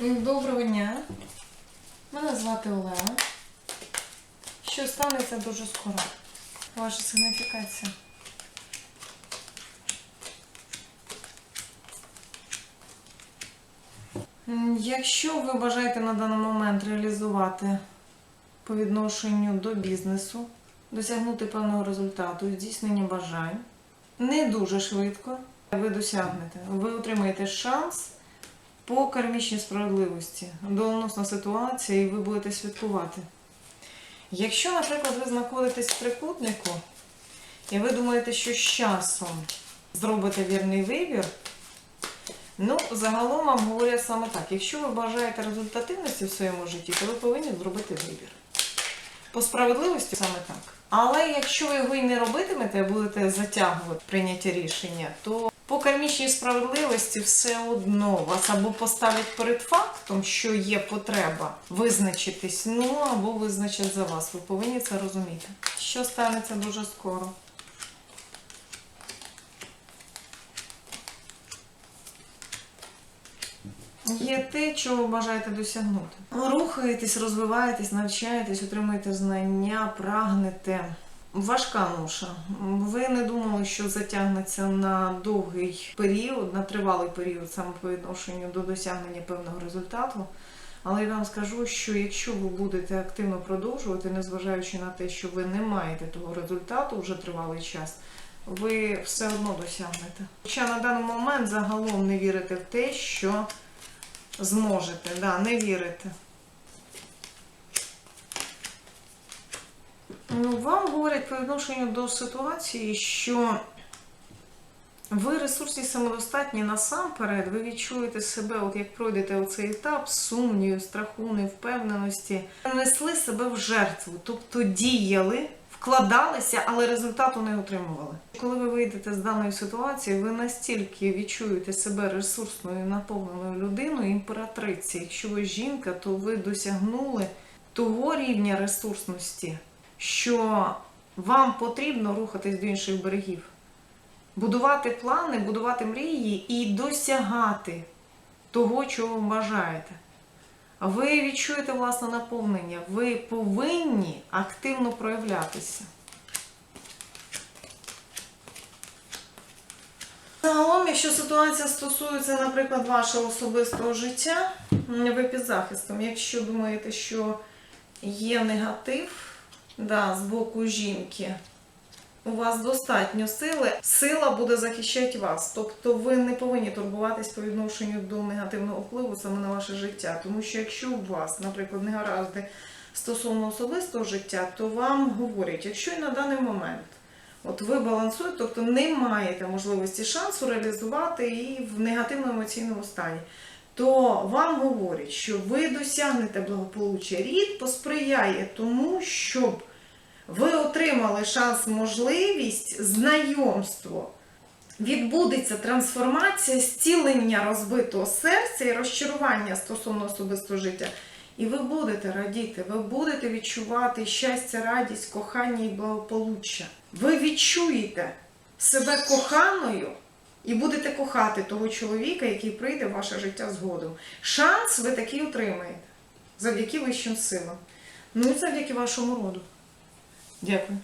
Доброго дня. Мене звати Олена. Що станеться дуже скоро? Ваша сигніфікація. Якщо ви бажаєте на даний момент реалізувати по відношенню до бізнесу, досягнути певного результату, здійснення бажань, не дуже швидко ви досягнете. Ви отримаєте шанс по кармічній справедливості, доленосна ситуація, і ви будете святкувати. Якщо, наприклад, ви знаходитесь в трикутнику, і ви думаєте, що з часом зробите вірний вибір, ну, загалом вам говорять саме так. Якщо ви бажаєте результативності в своєму житті, то ви повинні зробити вибір. По справедливості саме так. Але якщо ви його і не робитимете, будете затягувати прийняття рішення, то по кармічній справедливості все одно вас або поставлять перед фактом, що є потреба визначитись, ну або визначать за вас. Ви повинні це розуміти. Що станеться дуже скоро. Є те, чого бажаєте досягнути. Рухаєтесь, розвиваєтесь, навчаєтесь, отримуєте знання, прагнете. Важка ноша. Ви не думали, що затягнеться на довгий період, на тривалий період саме по відношенню до досягнення певного результату. Але я вам скажу, що якщо ви будете активно продовжувати, незважаючи на те, що ви не маєте того результату вже тривалий час, ви все одно досягнете. Хоча на даний момент загалом не вірите в те, що зможете, да, не вірите. Ну, вам говорять по відношенню до ситуації, що ви ресурсні самодостатні насамперед, ви відчуєте себе, от як пройдете оцей етап сумнівів, страху, невпевненості, несли себе в жертву, тобто діяли, вкладалися, але результату не отримували. Коли ви вийдете з даної ситуації, ви настільки відчуєте себе ресурсною, наповненою людиною, імператриці. Якщо ви жінка, то ви досягнули того рівня ресурсності, що вам потрібно рухатись до інших берегів, будувати плани, будувати мрії і досягати того, чого ви бажаєте. Ви відчуєте власне наповнення, ви повинні активно проявлятися. Загалом, якщо ситуація стосується, наприклад, вашого особистого життя, ви під захистом. Якщо думаєте, що є негатив да, з боку жінки, у вас достатньо сили, сила буде захищати вас. Тобто ви не повинні турбуватись по відношенню до негативного впливу саме на ваше життя. Тому що якщо у вас, наприклад, негаразди стосовно особистого життя, то вам говорять, якщо і на даний момент от ви балансуєте, тобто не маєте можливості шансу реалізувати і в негативному емоційному стані, то вам говорять, що ви досягнете благополуччя. Рід посприяє тому, щоб ви отримали шанс, можливість, знайомство. Відбудеться трансформація, зцілення розбитого серця і розчарування стосовно особистого життя. І ви будете радіти, ви будете відчувати щастя, радість, кохання і благополуччя. Ви відчуєте себе коханою і будете кохати того чоловіка, який прийде в ваше життя згодом. Шанс ви такий отримаєте завдяки вищим силам. Ну і завдяки вашому роду. Дякую.